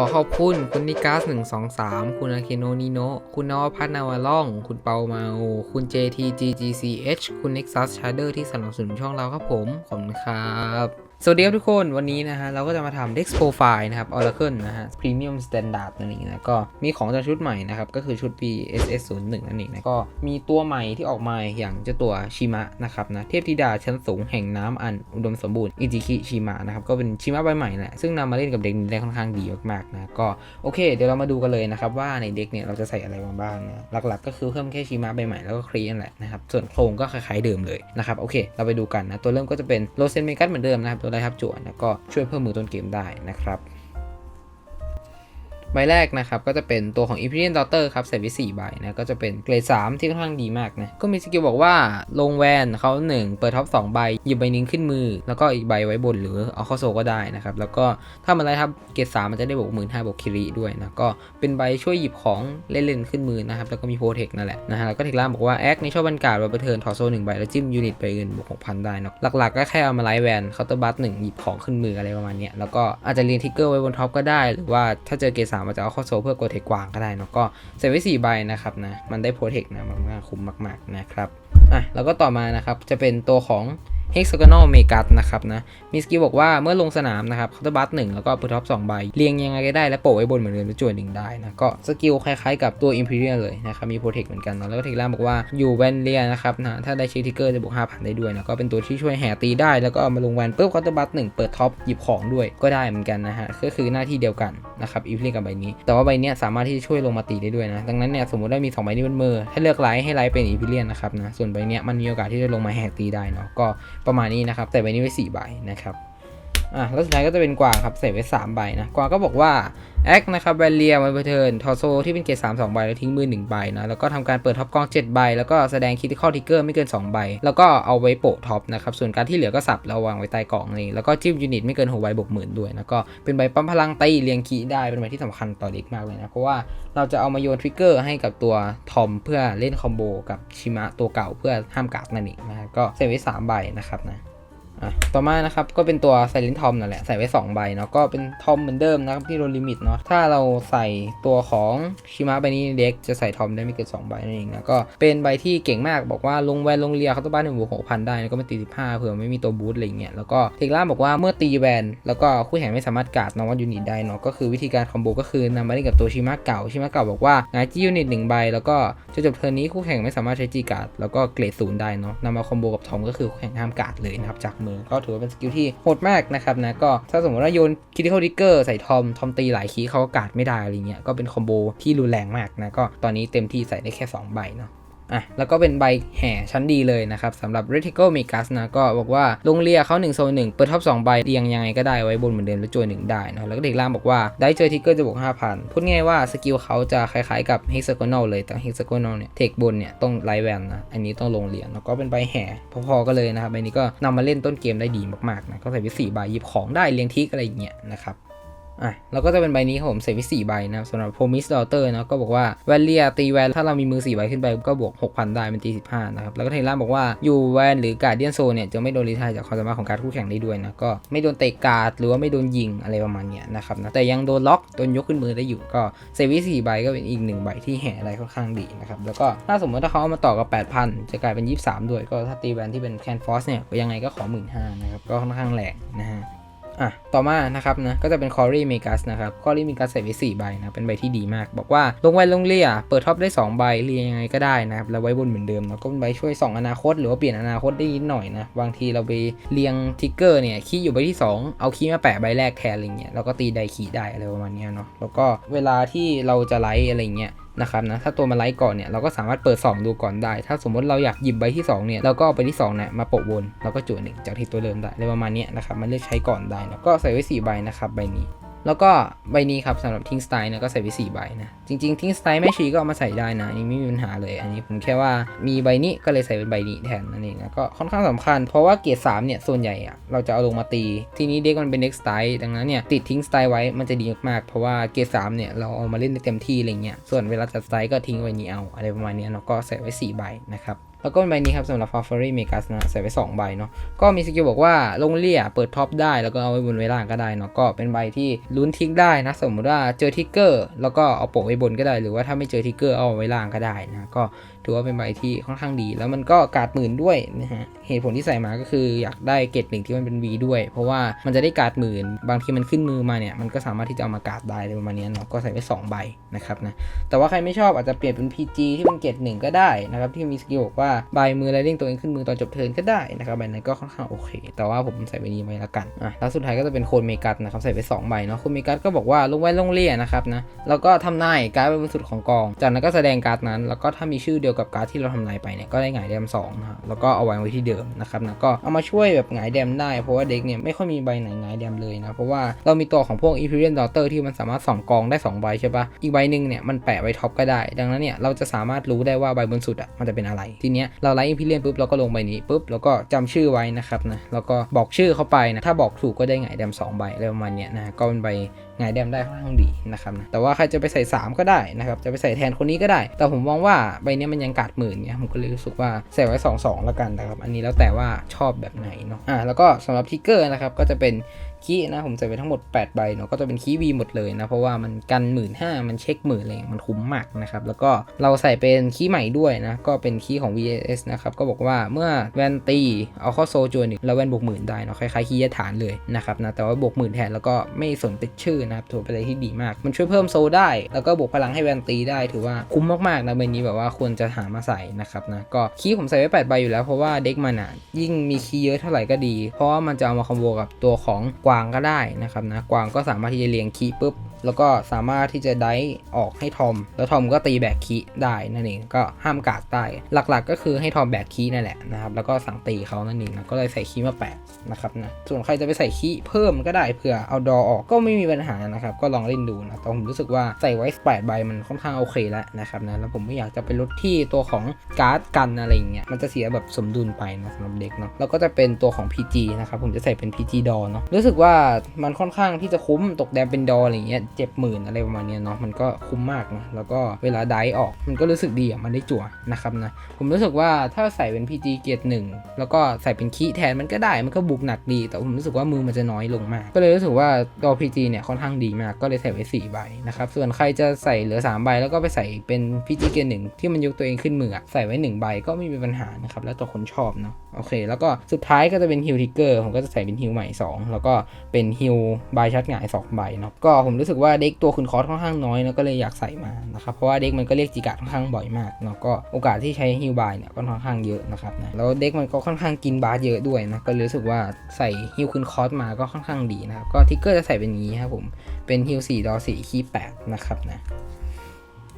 อขอบคุณคุณนิกัส123 คุณอาเคโนนิโน คุณนวพัฒนาวาล่อง คุณเปามาโอ คุณ JTGGCH คุณ Nexus Shader ที่สนับสนุนช่องเราครับผม ขอบคุณครับ สวัสดีครับทุกคนวันนี้นะฮะเราก็จะมาทำ Dex Profile นะครับ Oracle นะฮะ Premium Standard นั่นเองนะก็มีของจากชุดใหม่นะครับ ก็คือชุด PSS 0 1นั่นเองนะก็มีตัวใหม่ที่ออกมาอย่างเจ้าตัวชิมะนะครับนะเทพธิดาชั้นสูงแห่งน้ำอันอุดมสมบูรณ์อิจิคิชิมะนะครับก็เป็นชิมะใบใหม่แหละซึ่งนำมาเล่นกับเด็กนี้ได้ค่อนข้างดีมากๆนะก็โอเค เดี๋ยวเรามาดูกันเลยนะครับว่าในเด็กเนี่ยเราจะใส่อะไรมาบ้างนะหลักๆ ก็คือเพิ่มแค่ชิมะใบใหม่แล้วก็ครีนแหละนะครับส่วนโครงก็คล้ายๆเดิมเลยนะครับโอเค เราไปดูกันนะตัวเริ่มก็จะเป็นโรเซนเมกัสเหมือนเดิมนะครับตัวไรครับจั่วนะก็ช่วยเพิ่มมือต้นเกมได้นะครับ ใบแรกนะครับก็จะเป็นตัวของ Imperial Daughter ครับใส่ไว้4ใบนะก็จะเป็นเกรด 3 ที่ค่อนข้างดีมากนะก็มีสกิลบอกว่าลงแวนเขา 1 เปิดท็อป2ใบหยิบใบนึงขึ้นมือ แล้วก็อีกใบไว้บนหรือเอาเข้าโซก็ได้นะครับแล้วก็ถ้ามันไรครับเกรด 3 มันจะได้บวกหมื่นห้าบวกคิริด้วยนะก็เป็นใบช่วยหยิบของเล่นๆขึ้นมือนะครับแล้วก็มีโปรเทคนั่นแหละนะฮะแล้วก็เทคล่าบอกว่าแอคในช่วงบรรกาศวันประเทินถอดโซ่หนึ่งใบแล้วจิ้มยูนิตไปเงินบวกหกพันได้นะหลักๆ ก็แค่เอามาไลท์แวนเคาน์เตอร์บัสหนึ่งหยิบของขึ้นมืออะไรประมาณนี้แล้วก็อาจจะเรียงทิกเกอร์ไว้บนท็อปก็ได้หรือว่าถ้าเจอเกรดามอาจจะเอาเข้าโซเพื่อโกเทคกวางก็ได้เนาะก็เซฟไว้4ใบนะครับนะมันได้โปรเทคนะมากๆคุ้มมากๆนะครับอะแล้วก็ต่อมานะครับจะเป็นตัวของ hexagonal m e g a นะครับนะมีสกิลบอกว่าเมื่อลงสนามนะครับเคาน์เตอร์บัสหนึ่งแล้วก็เปิดท็อปสองใบ เรียงยังไงก็ได้และโปะไว้บนเหมือนเดิมแล้วจวนหนึ่งได้นะก็สกิลคล้ายๆกับตัว Imperial เลยนะครับมีโปรเทคเหมือนกันนะแล้วก็เทคล่างบอกว่าอยู่แวนเลียนะครับนะถ้าได้ชิทิเกอร์จะบวก5,000ได้ด้วยนะก็เป็นตัวที่ช่วยแห่ตีได้แล้วก็เอามาลงแวนปุ๊บเคาน์เตอร์บัสหนึ่งเปิดท็อปหยิบของด้วยก็ได้เหมือนกันนะฮะก็คือหน้าที่เดียวกันนะครับ Imperial กับใบนี้ แต่ว่าใบเนี้ยสามารถที่จะช่วยลงมาตีได้ด้วยนะดังนั้นเนี่ยสมมติได้มี2ใบนี้บนมือให้เลือกไลท์ให้ไลท์เป็น Imperial นะครับนะส่วนใบเนี้ยมันมีโอกาสที่จะลงมาแห่ตีได้เนาะก็ประมาณนี้นะครับ แต่ใบนี้ไว้4ใบนะครับ อะแล้วสุดท้ายก็จะเป็นกวางครับใส่ไว้3ใบนะกวางก็บอกว่าแอคนะครับแบนเลียมันเทิร์นทอโซที่เป็นเกรด3 2ใบแล้วทิ้งมือ1ใบนะแล้วก็ทำการเปิดท็อปกอง7ใบ แล้วก็แสดงคิติคอทิกเกอร์ไม่เกิน2ใบ แล้วก็เอาไว้โปะท็อปนะครับส่วนการที่เหลือก็สับแล้ววางไว้ใต้กล่องนี่แล้วก็จิ้มยูนิตไม่เกิน6ใบบวกหมื่นด้วยแล้วก็เป็นใบปั๊มพลังตีเรียงคีได้เป็นใบที่สำคัญต่อเด็กมากเลยนะเพราะว่าเราจะเอามาโยนทริกเกอร์ให้กับตัวทอมเพื่อเล่นคอมโบกับชิมะตัวเก่าเพื่อห้ามกาดนั่นเองนะก็ใส่ไว้3ใบนะครับนะ อะต่อมานะครับก็เป็นตัวไซเลนทอมนั่นแหละใส่ไว้ 2 ใบเนาะก็เป็นทอมเหมือนเดิมนะครับที่โดนลิมิตเนาะถ้าเราใส่ตัวของชิมะใบนี้เด็กจะใส่ทอมได้ไม่เกิน2ใบนั่นเองนะก็เป็นใบที่เก่งมากบอกว่าลงแวนลงเรียเขาตัวบ้านหนึ่งบวกหกพันได้แล้วก็ไม่ตีสิบห้าเผื่อไม่มีตัวบูทอะไรเงี้ยแล้วก็เทคล่าบอกว่าเมื่อตีแวนแล้วก็คู่แข่งไม่สามารถกาดน้องวัดยูนิตได้เนาะก็คือวิธีการคอมโบก็คือนำมาเล่นกับตัวชิมะเก่าชิมะเก่าบอกว่าหงายจียูนิตหนึ่งใบแล้วก็จะจบเทิร์นนี้คู่แข่งไม่สามารถใช้จีการ์ดแล้วก็เกรดศูนย์ได้เนาะนำมาคอมโบกับทอมก็คือคู่แข่งห้ามกาดเลยนะครับจากมือ ก็ถือว่าเป็นสกิลที่โหดมากนะครับนะก็ถ้าสมมติว่าโยนคิติคอลดิเกอร์ใส่ทอมทอมตีหลายคีเขาก็กาดไม่ได้อะไรเงี้ยก็เป็นคอมโบที่รุนแรงมากนะก็ตอนนี้เต็มที่ใส่ได้แค่ 2 ใบเนาะ อะแล้วก็เป็นใบแห่ชั้นดีเลยนะครับสำหรับ Reticle m e g a s นะก็บอกว่าลงเรียเขา1โซน1เปิดท็อป2ใบเรียงยังไงก็ได้ไว้บนเหมือนเดิมแล้วจวยหนึ่งได้นะแล้วก็เด็กล่างบอกว่าได้เจอทิกเกอร์จะบวก5,000 พูดง่ายว่าสกิลเขาจะคล้ายๆกับ Hexagonal เลยแต่ Hexagonal เนี่ยเทคบนเนี่ยต้องไลท์แวนนะอันนี้ต้องลงเรียญแล้วก็เป็นใบแห่พอๆก็เลยนะครับใบนี้ก็นำมาเล่นต้นเกมได้ดีมากๆนะก็ใส่ไปสี่ใบหยิบของได้เรียงทิกอะไรอย่างเงี้ยนะครับ อะแล้วก็จะเป็นใบนี้ครับผมเซฟไว้4ใบนะครับสำหรับ Promise Daughter นะก็บอกว่าแวนเลียตีแวนถ้าเรามีมือ4ใบขึ้นไปก็บวก6,000ได้เป็นตี15นะครับแล้วก็เทล่าบอกว่าอยู่แวนหรือการเดียนโซเนี่ยจะไม่โดนรีทายจากความสามารถของการคู่แข่งได้ด้วยนะก็ไม่โดนเตะการ์ดหรือว่าไม่โดนยิงอะไรประมาณเนี้ยนะครับนะแต่ยังโดนล็อกโดนยกขึ้นมือได้อยู่ก็เซฟไว้4ใบก็เป็นอีกหนึ่งใบที่แห่อะไรค่อนข้างดีนะครับแล้วก็ถ้าสมมติถ้าเขาเอามาต่อกับ 8,000 จะกลายเป็น 23 ด้วย ก็ถ้าตีแวนที่เป็นแคนฟอสเนี่ยยังไงก็ขอ 15,000นะครับก็ค่อนข้างแรงนะฮะ อะต่อมานะครับนะก็จะเป็น c o r y m e g a s นะครับ c o r y m e g a s ใส่ไว้4ใบนะเป็นใบที่ดีมาก บอกว่าลงไว้ลงเลี่ยเปิดท็อปได้ 2 ใบเรียงยังไงก็ได้นะครับแล้วไว้บนเหมือนเดิมเนาะก็เป็นใบช่วย 2 อนาคต หรือว่าเปลี่ยนอนาคตได้นิดหน่อยนะบางทีเราไปเรียงทิกเกอร์เนี่ยคีย์อยู่ใบที่ 2 เอาคีย์มาแปะใบแรกแทนอะไรเงี้ยแล้วก็ตีไดคีย์ได้อะไรประมาณเนี้ยเนาะแล้วก็เวลาที่เราจะไลท์อะไรเงี้ย นะครับนะถ้าตัวมาไลท์ก่อนเนี่ยเราก็สามารถเปิด 2 ดูก่อนได้ ถ้าสมมติเราอยากหยิบใบที่2เนี่ยเราก็เอาไปที่2เนี่ยมาโปะบนแล้วก็จุดหนึ่งจากที่ตัวเดิมได้เลยประมาณนี้นะครับมันเลือกใช้ก่อนได้นะก็ใส่ไว้4ใบนะครับใบนี้ แล้วก็ใบนี้ครับสำหรับทิ้งสไตล์นี่ยก็ใส่ไว้4ใบนะจริงๆทิ้งสไตล์แม่ชีก็เอามาใส่ได้นะอันนี้ไม่มีปัญหาเลย อันนี้ผมแค่ว่ามีใบนี้ก็เลยใส่เป็นใบนี้แทนนั่นเองนะก็ค่อนข้างสำคัญ เพราะว่าเกียร์3เนี่ยส่วนใหญ่อะเราจะเอาลงมาตี ทีนี้เด็กมันเป็นเด็กสไตล์ดังนั้นเนี่ยติดทิ้งสไตล์ไว้มันจะดีมากๆเพราะว่าเกียร์3เนี่ยเราเอามาเล่นได้เต็มที่อะไรเงี้ยส่วนเวลาจัดสไตล์ก็ทิ้งไว้นี้เอาอะไรประมาณนี้เนาก็ใส่ไว้4ใบนะครับ แล้วก็เป็นใบนี้ครับสำหรับ f a f a r y m e g a s นะใส่ไป2ใบเนาะก็มีสกิลบอกว่าลงเลี่ยเปิดท็อปได้แล้วก็เอาไว้บนไว้ล่างก็ได้เนาะก็เป็นใบที่ลุ้นทิกได้นะ สมมติว่าเจอทิกเกอร์แล้วก็เอาโปะไว้บนก็ได้ หรือว่าถ้าไม่เจอทิกเกอร์เอาไว้ล่างก็ได้นะก็ ถือว่าเป็นใบที่ค่อนข้างดี แล้วมันก็การ์ดหมื่นด้วยนะฮะเหตุผลที่ใส่มาก็คืออยากได้เกรดหนึ่งที่มันเป็น V ด้วย เพราะว่ามันจะได้การ์ดหมื่นบางทีมันขึ้นมือมาเนี่ยมันก็สามารถที่จะเอามาการ์ดได้เลยประมาณนี้เนาะก็ใส่ไปสองใบนะครับนะแต่ว่าใครไม่ชอบอาจจะเปลี่ยนเป็น PG ที่เป็นเกรดหนึ่งก็ได้นะครับที่มีสกิลบอกว่าใบมือไรเด้งตัวเองขึ้นมือตอนจบเทิร์นก็ได้นะครับใบนั้นก็ค่อนข้างโอเค แต่ว่าผมใส่ใบนี้ไว้ละกันอะแล้วสุดท้ายก็จะเป็นโคนเมกัสนะครับใส่ไป2ใบเนาะโคนเมกัสก็บอกว่าลงไว้ลงเลี่ยนะครับนะแล้วก็ทำนายการ์ดเป็นสุดของกอง จากนั้นก็แสดงการ์ดนั้น แล้วก็ถ้ามีชื่อเดียวกับการ์ดที่เราทำนายไปเนี่ยก็ได้หงายแดมสองนะครับแล้วก็เอาไว้ไว้ที่เดิมนะครับนะก็เอามาช่วยแบบหงายแดมได้เพราะว่าเด็กเนี่ยไม่ค่อยมีใบไหนหงายแดมเลยนะเพราะว่าเรามีตัวของพวก Imperial Daughter ที่มันสามารถส่องกองได้สองใบใช่ปะอีกใบหนึ่งเนี่ยมันแปะไว้ท็อปก็ได้ ดังนั้นเนี่ยเราจะสามารถรู้ได้ว่าใบบนสุดอะมันจะเป็นอะไรทีเนี้ยเราไลท์อิมพีเรียนปุ๊บเราก็ลงใบนี้ปุ๊บแล้วก็จำชื่อไว้นะครับนะแล้วก็บอกชื่อเข้าไปนะถ้าบอกถูกก็ได้หงายแดมสองใบอะไรประมาณเนี้ยนะก็เป็นใบ หงายแดมได้ค่อนข้างดีนะครับนะแต่ว่าใครจะไปใส่ 3 ก็ได้นะครับ จะไปใส่แทนคนนี้ก็ได้ แต่ผมมองว่าใบเนี้ยมันยังกาดหมื่นเนี่ยผมก็เลยรู้สึกว่าใส่ไว้ 2 2 แล้วกันนะครับ อันนี้แล้วแต่ว่าชอบแบบไหนเนาะอ่าแล้วก็สำหรับทิกเกอร์นะครับก็จะเป็น คีย์นะผมใส่ไปทั้งหมด 8 ใบเนาะก็จะเป็นคีย์วีหมดเลยนะ เพราะว่ามันกันหมื่นห้ามันเช็คหมื่นอะไรมันคุ้มมากนะครับ แล้วก็เราใส่เป็นคีย์ใหม่ด้วยนะ ก็เป็นคีย์ของ VAS นะครับ ก็บอกว่าเมื่อแวนตีเอาข้าโซจวนอีกแล้วแวนบวกหมื่นได้เนาะคล้ายๆคีย์ฐานเลยนะครับนะแต่ว่าบวกหมื่นแทนแล้วก็ไม่สนติดชื่อนะครับถือเป็นอะไรที่ดีมาก มันช่วยเพิ่มโซได้ แล้วก็บวกพลังให้แวนตีได้ถือว่าคุ้มมากๆนะใบนี้แบบว่าควรจะหามาใส่นะครับนะก็คีย์ผมใส่ไว้8ใบอยู่แล้วเพราะว่าเด็กมันอะยิ่งมีคีย์เยอะเท่าไหร่ก็ดี เพราะว่ามันจะเอามาคอมโบกับตัวของกวางก็ได้นะครับนะกวางก็สามารถที่จะเลี้ยงคีย์ปุ๊บ แล้วก็สามารถที่จะได้ออกให้ทอม แล้วทอมก็ตีแบกคีได้นั่นเองก็ห้ามกาดได้หลักๆ ก็คือให้ทอมแบกคีนั่นแหละนะครับแล้วก็สั่งตีเขานั่นเองก็เลยใส่คีมาแปะนะครับนะส่วนใครจะไปใส่คีเพิ่มก็ได้เผื่อเอาดอออกก็ไม่มีปัญหานะครับก็ลองเล่นดูนะแต่ผมรู้สึกว่าใส่ไว้8ใบมันค่อนข้างโอเคแล้วนะครับนะแล้วผมไม่อยากจะไปลดที่ตัวของการ์ดกันอะไรอย่างเงี้ยมันจะเสียแบบสมดุลไปนะสำหรับเด็กเนาะแล้วก็จะเป็นตัวของ PG นะครับผมจะใส่เป็น PG ดอเนาะรู้สึกว่ามันค่อนข้างที่จะคุ้มตกแดมเป็นดออะไรอย่างเงี้ยเจ็บหมื่นอะไรประมาณนี้เนาะมันก็คุ้มมากนะแล้วก็เวลาได้ออกมันก็รู้สึกดีอะมันได้จั่วนะครับนะผมรู้สึกว่าถ้าใส่เป็น PG เกียร์หนึ่งแล้วก็ใส่เป็นคีแทนมันก็ได้มันก็บุกหนักดี แต่ผมรู้สึกว่ามือมันจะน้อยลงมาก ก็เลยรู้สึกว่าดอ PG เนี่ยค่อนข้างดีมากก็เลยใส่ไว้4ใบนะครับส่วนใครจะใส่เหลือ3ใบแล้วก็ไปใส่เป็น PG เกียร์หนึ่งที่มันยกตัวเองขึ้นมือใส่ไว้1ใบก็ไม่มีปัญหานะครับแล้วแต่คนชอบเนาะ โอเค แล้วก็สุดท้ายก็จะเป็นฮิลทิกเกอร์ผมก็จะใส่เป็นฮิลใหม่ 2 แล้วก็เป็นฮิลบายชัดหงาย2ใบเนาะก็ผมรู้สึกว่าเด็กตัวคุณคอสค่อนข้างน้อยนะก็เลยอยากใส่มานะครับเพราะว่าเด็กมันก็เรียกจิกาค่อนข้างบ่อยมากเนาะก็โอกาสที่ใช้ฮิลบายเนี่ยก็ค่อนข้างเยอะนะครับนะแล้วเด็กมันก็ค่อนข้างกินบาสเยอะด้วยนะก็รู้สึกว่าใส่ฮิลคุณคอสมาก็ค่อนข้างดีนะครับก็ทิกเกอร์จะใส่เป็นนี้ครับผมเป็นฮิล4ดอ4คีย์8นะครับนะ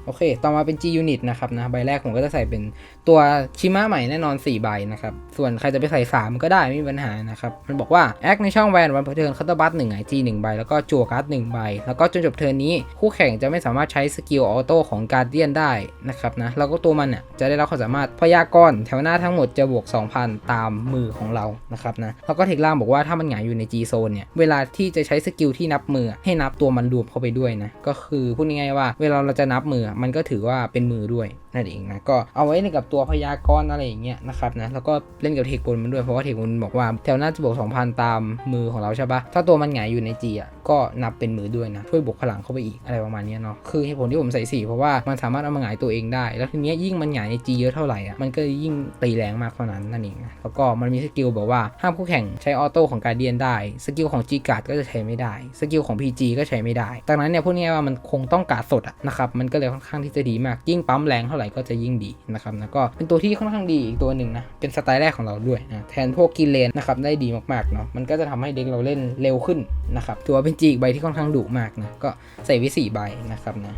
โอเค ต่อมาเป็น G Unit นะครับนะ ใบแรกผมก็จะใส่เป็นตัวชิมะใหม่แน่นอน 4 ใบนะครับ ส่วนใครจะไปใส่ 3 ก็ได้ไม่มีปัญหานะครับ มันบอกว่า แอคในช่องแวนวันเพอร์เทิร์นคัตเตอร์บัตหนึ่งไอจีหนึ่งใบ แล้วก็จั่วการ์ดหนึ่งใบ แล้วก็จนจบเทิร์นนี้ คู่แข่งจะไม่สามารถใช้สกิลออโต้ของการเดียนได้นะครับนะ แล้วก็ตัวมันอะจะได้รับความสามารถพยากรณ์แถวหน้าทั้งหมดจะบวก 2,000 ตามมือของเรานะครับนะ แล้วก็เทคล่างบอกว่าถ้ามันหงายอยู่ใน G Zone เนี่ย เวลาที่จะใช้สกิลที่นับมือให้นับตัวมันรวมเข้าไปด้วยนะ ก็คือพูดง่ายๆว่า เวลาเราจะนับมือมันก็ถือว่าเป็นมือด้วยนั่นเองนะก็เอาไว้ในกับตัวพยากรณ์อะไรอย่างเงี้ยนะครับนะแล้วก็เล่นกับเทคบนมันด้วยเพราะว่าเทคบนบอกว่าแถวหน้าจะบวก2,000 ตามมือของเราใช่ปะถ้าตัวมันหงายอยู่ในจีอะก็นับเป็นมือด้วยนะช่วยบวกพลังเข้าไปอีกอะไรประมาณเนี้ยเนาะคือเหตุผลที่ผมใส่สีเพราะว่ามันสามารถเอามาหงายตัวเองได้ แล้วทีเนี้ยยิ่งมันหงายในจีเยอะเท่าไหร่อะมันก็ยิ่งตีแรงมากเท่านั้นนั่นเองแล้วก็มันมีสกิลบอกว่าห้ามคู่แข่งใช้ออโต้ของการเดียนได้สกิลของ G การ์ดก็จะใช้ไม่ได้สกิลของ PG ก็ใช้ไม่ได้ดังนั้นเนี่ยพูดง่ายๆว่ามันคงต้องการสดอะนะครับมันก็เลยค่อนข้างที่จะดีมากยิ่งปั๊มแรงเท่าไหร่ก็จะยิ่งดีนะครับนะก็เป็นตัวที่ค่อนข้างดีอีกตัวหนึ่งนะ เป็นสไตล์แรกของเราด้วยนะแทนพวกกินเลนนะครับได้ดีมากๆเนาะมันก็จะทำให้เด็กเราเล่นเร็วขึ้นนะครับถือว่าเป็น G อีกใบที่ค่อนข้างดุมากนะก็ใส่ไว้สี่ใบนะครับนะ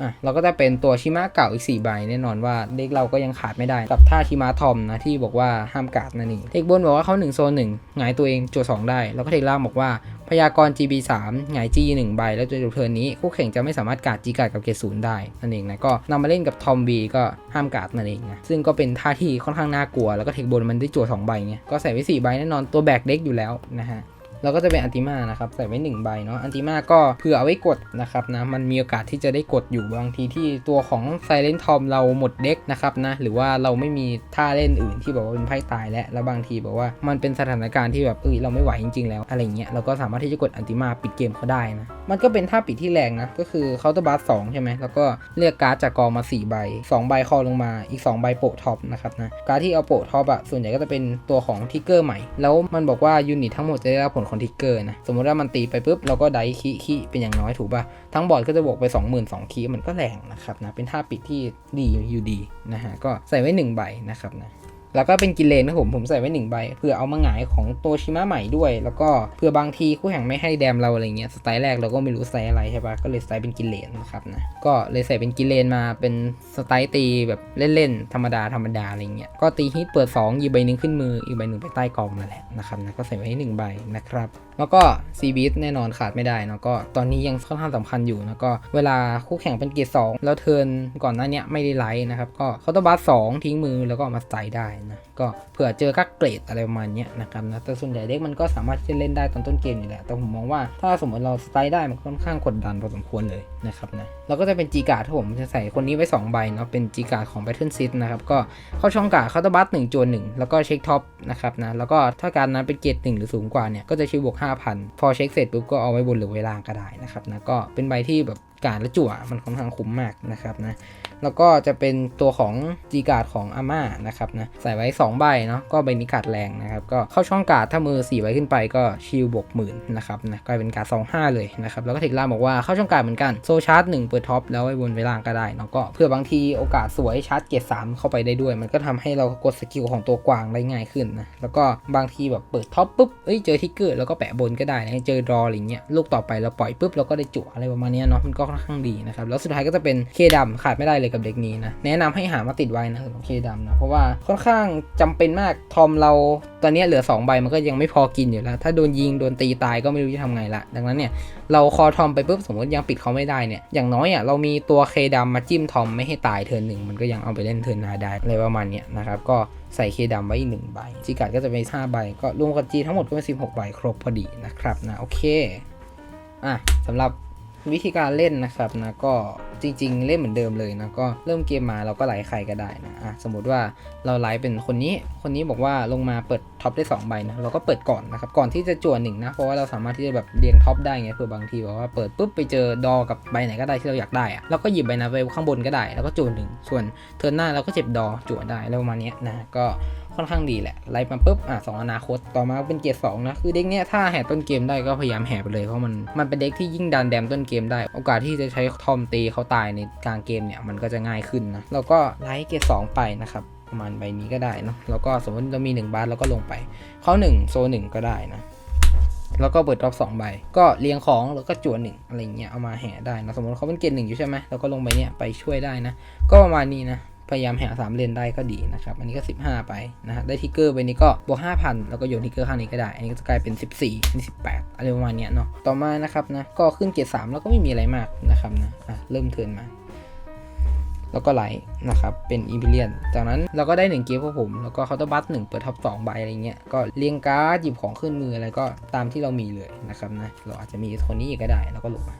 อะเราก็จะเป็นตัวชิมะเก่าอีก 4 ใบแน่นอนว่าเด็กเราก็ยังขาดไม่ได้ กับท่าชิมะทอมนะที่บอกว่าห้ามกาดนั่นเองเทคบนบอกว่าเขา1โซน1หงายตัวเองโจทย์2ได้ แล้วก็เทคล่างบอกว่า พยากร GB 3 หงาย G 1ใบ แล้วจนจบเทิร์นนี้ คู่แข่งจะไม่สามารถการ์ด G กาดกับเกศูนย์ได้นั่นเองนะก็นำมาเล่นกับทอมบีก็ห้ามกาดนั่นเองนะซึ่งก็เป็นท่าที่ค่อนข้างน่ากลัว แล้วก็เทคบนมันได้จั่ว2ใบไงก็ใส่ไว้4ใบแน่นอนตัวแบกเด็กอยู่แล้วนะฮะ แล้วก็จะเป็นอันติมานะครับใส่ไว้1ใบเนาะอันติมาก็เผื่อเอาไว้กดนะครับนะมันมีโอกาสที่จะได้กดอยู่บางทีที่ตัวของ Silent Tom เราหมดเด็กนะครับนะหรือว่าเราไม่มีท่าเล่นอื่นที่แบบว่าเป็นไพ่ตายแล้วแล้วบางทีแบบว่ามันเป็นสถานการณ์ที่แบบเออเราไม่ไหวจริง ๆ แล้วอะไรเงี้ยเราก็สามารถที่จะกดอันติมาปิดเกมเขาได้นะมันก็เป็นท่าปิดที่แรงนะก็คือเคาน์เตอร์บัสสองใช่ไหมแล้วก็เรียกการ์ดจากกองมา 4 ใบ 2 ใบคอลงมาอีก 2 ใบโปะท็อปนะครับนะการ์ดที่เอาโปะท็อปอะส่วนใหญ่ก็จะเป็นตัวของทิกเกอร์ใหม่ แล้วมันบอกว่ายูนิตทั้งหมดจะได้รับผลของทิกเกอร์นะ สมมติว่ามันตีไปปุ๊บเราก็ไดคีคีเป็นอย่างน้อยถูกป่ะ ทั้งบอร์ดก็จะบวกไป 22,000คีมันก็แรงนะครับนะ เป็นท่าปิดที่ดีอยู่ดีนะฮะ ก็ใส่ไว้ 1 ใบนะครับนะ แล้วก็เป็นกิเลนนะผมผมใส่ไว้หนึ่งใบเพื่อเอามาหงายของตัวชิมะใหม่ด้วย แล้วก็เพื่อบางทีคู่แข่งไม่ให้แดมเราอะไรเงี้ยสไตล์แรกเราก็ไม่รู้สไตล์อะไรใช่ปะก็เลยใส่เป็นกิเลนนะครับนะก็เลยใส่เป็นกิเลนมาเป็นสไตล์ตีแบบเล่นๆธรรมดาธรรมดาอะไรเงี้ยก็ตีฮิตเปิด2หยิบใบหนึ่งขึ้นมืออีกใบหนึ่งไปใต้กองมาแหละนะครับนะก็ใส่ไว้หนึ่งใบนะครับแล้วก็ซีบีสแน่นอนขาดไม่ได้เนาะก็ตอนนี้ยังค่อนข้างสำคัญอยู่นะก็เวลาคู่แข่งเป็นเกียร์สองแล้วเทิร์นก่อนหน้านี้ไม่ได้ไลท์นะครับก็เขาต้องบัสสองทิ้งมือแล้วก็เอามาใส่ได้นะก็เผื่อเจอกักเกรดอะไรประมาณเนี้ยนะครับนะแต่ส่วนใหญ่เด็กมันก็สามารถที่จะเล่นได้ตอนต้นเกมอยู่แหละแต่ผมมองว่าถ้าสมมติเราสไตล์ได้มันค่อนข้างกดดันพอสมควรเลยนะครับนะแล้วก็จะเป็นจีการ์ดผมจะใส่คนนี้ไว้สองใบเนาะเป็นจีการ์ดของ Battle s i t นะครับก็เข้าช่องการ์ดเคาน์เตอร์บัสหนึ่งจวนหนึ่งแล้วก็เช็คท็อปนะครับนะแล้วก็ถ้าการนั้นเป็นเกรดหนึ่งหรือสูงกว่าเนี่ยก็จะชิวบวก5,000 พอเช็คเสร็จปุ๊บก็เอาไว้บนหรือไว้ล่างก็ได้นะครับนะก็เป็นใบที่แบบการและจั่วมันค่อนข้างคุ้มมากนะครับนะ แล้วก็จะเป็นตัวของจีการ์ดของอาม่านะครับนะใส่ไว้ 2 ใบเนาะก็ใบนี้การ์ดแรงนะครับก็เข้าช่องการ์ดถ้ามือ4ใบขึ้นไปก็ชิลบวกหมื่นนะครับนะกลายเป็นการ์ด25เลยนะครับแล้วก็เทคล่าบอกว่าเข้าช่องการ์ดเหมือนกันโซชาร์จ1เปิดท็อปแล้วไว้บนไว้ล่างก็ได้เนาะก็เพื่อบางทีโอกาสสวยชาร์จเกียร์3เข้าไปได้ด้วย มันก็ทำให้เรากดสกิลของตัวกวางได้ง่ายขึ้นนะแล้วก็บางทีแบบเปิดท็อปปุ๊บเอ้ยเจอทิกเกอร์แล้วก็แปะบนก็ได้นะเจอดรออะไรเงี้ยลูกต่อไปเราปล่อยปุ๊บเราก็ได้จั่วอะไรประมาณนี้เนาะมันก็ค่อนข้างดีนะครับแล้วสุดท้ายก็จะเป็นเคดำขาดไม่ได้เลยกับเด็กนี้นะ แนะนำให้หามาติดไว้นะสำหรับเคดำนะ เพราะว่าค่อนข้างจำเป็นมากทอมเราตอนนี้เหลือ 2 ใบมันก็ยังไม่พอกินอยู่แล้ว ถ้าโดนยิงโดนตีตายก็ไม่รู้จะทำไงละ ดังนั้นเนี่ยเราคอทอมไปปุ๊บสมมติยังปิดเขาไม่ได้เนี่ยอย่างน้อยอะเรามีตัวเคดำมาจิ้มทอมไม่ให้ตายเทิร์นหนึ่งมันก็ยังเอาไปเล่นเทิร์นนาได้อะไรประมาณเนี้ยนะครับก็ใส่เคดำไว้อีกหนึ่งใบจีกัดก็จะเป็น5ใบก็รวมกับจีทั้งหมดก็เป็น16 ใบครบพอดีนะครับนะโอเคอะสำหรับ วิธีการเล่นนะครับนะก็จริง ๆ เล่นเหมือนเดิมเลยนะก็เริ่มเกมมาเราก็ไลฟ์ใครก็ได้นะอะสมมติว่าเราไลฟ์เป็นคนนี้ คนนี้บอกว่าลงมาเปิดท็อปได้2ใบนะเราก็เปิดก่อนนะครับก่อนที่จะจวหนึ่งนะเพราะว่าเราสามารถที่จะแบบเรียงท็อปได้ไงเผื่อบางทีแบบว่าเปิดปุ๊บไปเจอดอกับใบไหนก็ได้ที่เราอยากได้อะเราก็หยิบใบนั้นไปข้างบนก็ได้ แล้วก็จวหนึ่งส่วนเทิร์นหน้าเราก็เจ็บดอจวได้อะไรประมาณเนี้ยนะก็ ค่อนข้างดีแหละไล่มาปุ๊บอะสองอนาคตต่อมาเป็นเกียร์สองนะคือเด็กเนี้ยถ้าแห่ต้นเกมได้ก็พยายามแห่ไปเลยเพราะมันมันเป็นเด็กที่ยิ่งดันแดมต้นเกมได้ โอกาสที่จะใช้ทอมตีเขาตายในกลางเกมเนี่ยมันก็จะง่ายขึ้นนะเราก็ไล่เกียร์สองไปนะครับประมาณใบนี้ก็ได้เนาะแล้วก็สมมติเรามี 1 บาทเราก็ลงไป เขา1 โซ1ก็ได้นะ แล้วก็เปิดท็อปสองใบ ก็เรียงของแล้วก็จวนหนึ่งอะไรเงี้ยเอามาแห่ได้นะสมมติเขาเป็นเกณฑ์หนึ่งอยู่ใช่ไหมเราก็ลงไปเนี่ยไปช่วยได้นะ ก็ประมาณนี้นะ พยายามแห่สามเลนได้ก็ดีนะครับ อันนี้ก็ 15 ไปนะฮะได้ทิกเกอร์ไปนี้ก็บวก5,000 แล้วก็โยนทิกเกอร์ข้างนี้ก็ได้ อันนี้ก็จะกลายเป็น 14อันนี้18 อะไรประมาณเนี้ยเนาะต่อมานะครับนะก็ขึ้นเกียร์3แล้วก็ไม่มีอะไรมากนะครับนะอะเริ่มเทิร์นมาแล้วก็ไลท์นะครับ เป็นอิมพีเรียน จากนั้นเราก็ได้1เกมพวกผม แล้วก็เคาน์เตอร์บัสหนึ่งเปิดท็อป2ใบอะไรเงี้ย ก็เรียงการ์ดหยิบของขึ้นมืออะไรก็ตามที่เรามีเลยนะครับนะ เราอาจจะมีคนนี้อีกก็ได้ แล้วก็ลงมา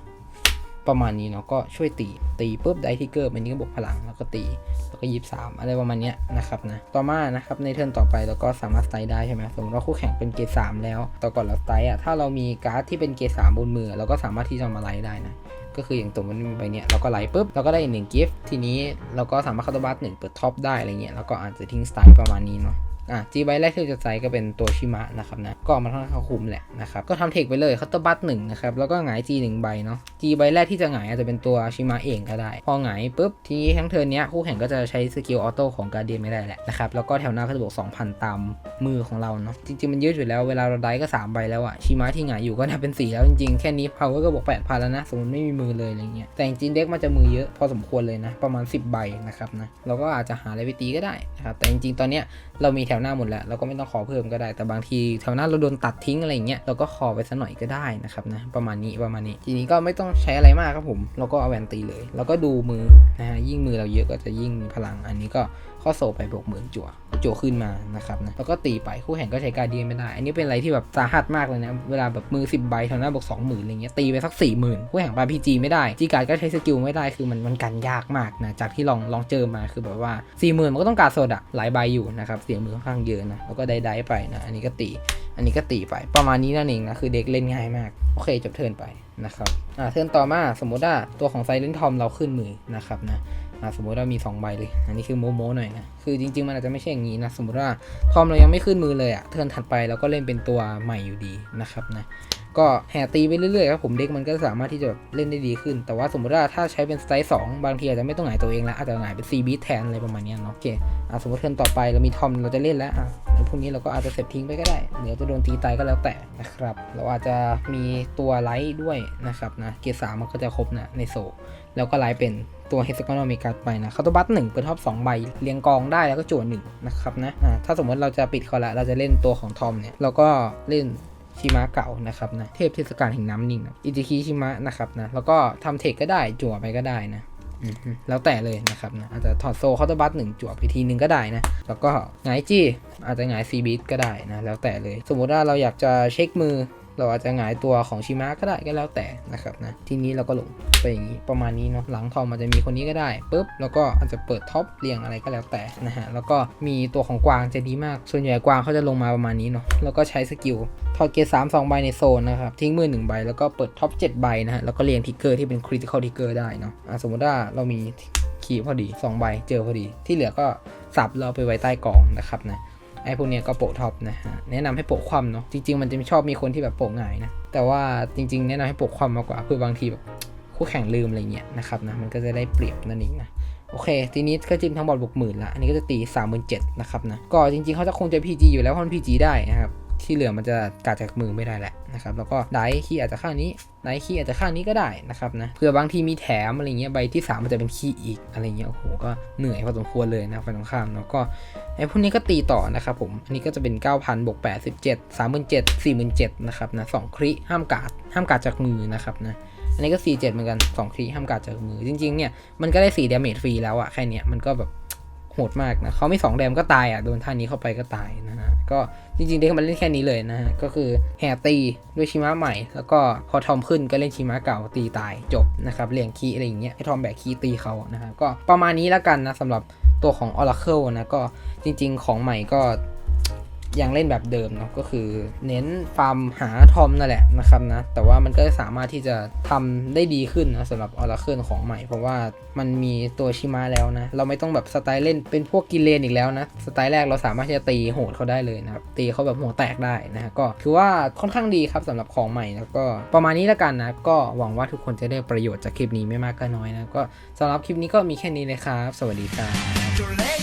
ประมาณนี้เนาะก็ช่วยตีตีปุ๊บได้ทิกเกอร์มันนี้ก็บวกพลังแล้วก็ตีแล้วก็ยิบสามอะไรประมาณนี้นะครับนะต่อมานะครับในเทิร์นต่อไปเราก็สามารถสไตล์ได้ใช่ไหมสมมติว่าคู่แข่งเป็นเกรดสามแล้วต่อก่อนเราสไตล์อะถ้าเรามีการ์ดที่เป็นเกรดสามบนมือเราก็สามารถที่จะมาไลท์ได้นะก็คืออย่างตัวมันมีใบเนี้ยเราก็ไลท์ปุ๊บเราก็ได้อีกหนึ่งกิฟต์ทีนี้เราก็สามารถเข้าตัวบัสหนึ่งเปิดท็อปได้อะไรเงี้ยแล้วก็อาจจะทิ้งสไตล์ประมาณนี้เนาะ อะจีใบแรกที่จะใช้ก็เป็นตัวชิมะนะครับนะก็มันค่อนข้างคุ้มแหละนะครับก็ทำเทคไปเลยเคาน์เตอร์บัสหนึ่งนะครับแล้วก็หงายจีหนึ่งใบเนาะจีใบแรกที่จะหงายอาจจะเป็นตัวชิมะเองก็ได้ พอหงายปุ๊บทีนี้ทั้งเทิร์นเนี้ยคู่แข่งก็จะใช้สกิลออโต้ของการเดียนไม่ได้แหละนะครับแล้วก็แถวหน้าก็จะบวก2,000 ตามมือของเราเนาะจริงๆมันยืดอยู่แล้วเวลาเราได้ก็3ใบแล้วอะชิมะที่หงายอยู่ก็นับเป็น4แล้วจริงๆแค่นี้ power ก็บวก8,000แล้วนะสมมติไม่มีมือเลยอะไรเงี้ยแต่จริงเด็กมันจะมือเยอะพอสมควรเลยนะประมาณ 10 ใบนะครับนะเราก็อาจจะหาอะไรไปตีก็ได้นะครับแต่จริงๆตอนเนี้ย เรามีแถวหน้าหมดแล้ว เราก็ไม่ต้องขอเพิ่มก็ได้ แต่บางทีแถวหน้าเราโดนตัดทิ้งอะไรเงี้ย เราก็ขอไปสักหน่อยก็ได้นะครับนะ ประมาณนี้ประมาณนี้ ทีนี้ก็ไม่ต้องใช้อะไรมากครับผม เราก็เอาแวนตีเลย แล้วก็ดูมือนะฮะ ยิ่งมือเราเยอะก็จะยิ่งมีพลัง อันนี้ก็ เข้าโซไปบวกหมื่นจั่วจั่วขึ้นมานะครับนะแล้วก็ตีไปคู่แข่งก็ใช้การเดียนไม่ได้ อันนี้เป็นอะไรที่แบบสาหัสมากเลยนะ เวลาแบบมือ10ใบเท่านั้นบวก20,000อะไรเงี้ยตีไปสัก40,000คู่แข่งปาพีจีไม่ได้จีการก็ใช้สกิลไม่ได้คือมันมันกันยากมากนะจากที่ลองลองเจอมาคือแบบว่า40,000มันก็ต้องการโซดอะหลายใบอยู่นะครับเสียมือค่อนข้างเยอะนะแล้วก็ได้ได้ไปนะอันนี้ก็ตี อันนี้ก็ตีไปประมาณนี้นั่นเองนะคือเด็กเล่นง่ายมากโอเคจบเทิร์นไปนะครับอ่าเทิร์นต่อมาสมมติว่าตัวของไซเลนทอมเราขึ้นมือนะครับนะ สมมติว่ามี2ใบเลย อันนี้คือโมโมหน่อยนะ คือจริง ๆ มันอาจจะไม่ใช่อย่างนี้นะ สมมติว่าทอมเรายังไม่ขึ้นมือเลยอะเทิร์นถัดไปเราก็เล่นเป็นตัวใหม่อยู่ดีนะครับนะ ก็แห่ตีไปเรื่อยๆครับผมเด็กมันก็สามารถที่จะเล่นได้ดีขึ้น แต่ว่าสมมติว่าถ้าใช้เป็นสไตล์2บางทีอาจจะไม่ต้องหงายตัวเองแล้วอาจจะหงายเป็นซีบีแทนอะไรประมาณนี้เนาะโอเคอ่าสมมติเทิร์นต่อไปเรามีทอมเราจะเล่นแล้วอะแล้วพวกนี้เราก็อาจจะเสร็จทิ้งไปก็ได้เดี๋ยวจะโดนตีตายก็แล้วแต่นะครับเราอาจจะมีตัวไลท์ด้วยนะครับนะเกียร์สามมันก็จะครบนะในโซแล้วก็ไลท์เป็นตัวเฮสกอนอเมิกัสไปนะคาร์ตบัตหนึ่งเป็นท็อปสองใบเรียงกองได้แล้วก็จั่วหนึ่งนะครับนะอ่าถ้าสมมติเราจะปิดเขาละเราจะเล่นตัวของทอมเนี่ยเราก็เล่น ชิมะเก่านะครับนะเทพเทศกาลแห่งน้ำนิ่งนะอิจิคิชิมะนะครับนะแล้วก็ทำเทคก็ได้จั่วไปก็ได้นะแล้วแต่เลยนะครับนะอาจจะถอดโซ่เคาน์เตอร์บัตหนึ่งจั่วไปทีนึงก็ได้นะ แล้วก็หงายจี้อาจจะหงายซีบีทก็ได้นะแล้วแต่เลย สมมุติว่าเราอยากจะเช็คมือ เราอาจจะหงายตัวของชิมะก็ได้ก็แล้วแต่นะครับนะทีนี้เราก็ลงไปอย่างนี้ประมาณนี้เนาะหลังทอมมันจะมีคนนี้ก็ได้ปุ๊บแล้วก็อาจจะเปิดท็อปเรียงอะไรก็แล้วแต่นะฮะแล้วก็มีตัวของกวางจะดีมากส่วนใหญ่กวางเขาจะลงมาประมาณนี้เนาะแล้วก็ใช้สกิล ถอดเกรดสามสองใบในโซนนะครับ ทิ้งมือหนึ่งใบ แล้วก็เปิดท็อปเจ็ดใบนะฮะ แล้วก็เรียงทิกเกอร์ที่เป็นคริติคอลทิกเกอร์ได้เนาะอะสมมติว่าเรามีคีย์พอดี 2 ใบเจอพอดี ที่เหลือก็สับเราไปไว้ใต้กองนะครับนะไอ้พวกเนี้ยก็โปะท็อปนะฮะแนะนำให้โปะคว่ำเนาะจริงๆมันจะชอบมีคนที่แบบโปะหงายนะแต่ว่าจริง ๆ แนะนำให้โปะคว่ำมากกว่าเพื่อบางทีแบบคู่แข่งลืมอะไรเงี้ยนะครับนะมันก็จะได้เปรียบนั่นเองนะโอเค ทีนี้ก็จิ้มทั้งบอลบวกหมื่นละอันนี้ก็จะตี 3 7 0 0 0นะครับนะก็จริงๆเขาจะคงจะ PG อยู่แล้วเพราะมัน PG ได้นะครับ ที่เหลือมันจะกาดจากมือไม่ได้แหละนะครับแล้วก็ไดคีย์อาจจะข้างนี้ไดคีย์อาจจะข้างนี้ก็ได้นะครับนะเผื่อบางทีมีแถมอะไรเงี้ยใบที่ 3 มันจะเป็นคีย์อีกอะไรเงี้ยโอ้โหก็เหนื่อยพอสมควรเลยนะฝ่ายตรงข้ามเนาะก็ไอ้พวกนี้ก็ตีต่อนะครับผมอันนี้ก็จะเป็น 9,000บวก87 37 47นะครับนะ2คริห้ามกาดห้ามกาดจากมือนะครับนะอันนี้ก็ 47 เหมือนกัน2ครีห้ามกาดจากมือจริงๆเนี่ยมันก็ได้4ดาเมจฟรีแล้วอะแค่เนี้ยมันก็แบบ โหดมากนะเขาไม่2แดมก็ตายอะโดนท่านี้เข้าไปก็ตายนะฮะก็จริงๆเด็กมันเล่นแค่นี้เลยนะฮะก็คือแห่ตีด้วยชิมะใหม่ แล้วก็พอทอมขึ้นก็เล่นชิมะเก่าตีตายจบนะครับเรียงคีอะไรอย่างเงี้ยให้ทอมแบกคีตีเขานะฮะก็ประมาณนี้แล้วกันนะสำหรับตัวของ Oracle นะก็จริง ๆ ของใหม่ก็ ยังเล่นแบบเดิมเนาะก็คือเน้นฟาร์มหาทอมนั่นแหละนะครับนะแต่ว่ามันก็สามารถที่จะทำได้ดีขึ้นนะสำหรับออร์เคิลของใหม่ เพราะว่ามันมีตัวชิมาแล้วนะ เราไม่ต้องแบบสไตล์เล่นเป็นพวกกิเลนอีกแล้วนะ สไตล์แรกเราสามารถที่จะตีโหดเขาได้เลยนะครับ ตีเขาแบบหัวแตกได้นะฮะก็ถือว่าค่อนข้างดีครับสำหรับของใหม่แล้วก็ประมาณนี้แล้วกันนะก็หวังว่าทุกคนจะได้ประโยชน์จากคลิปนี้ไม่มากก็น้อยนะก็สำหรับคลิปนี้ก็มีแค่นี้เลยครับสวัสดีครับ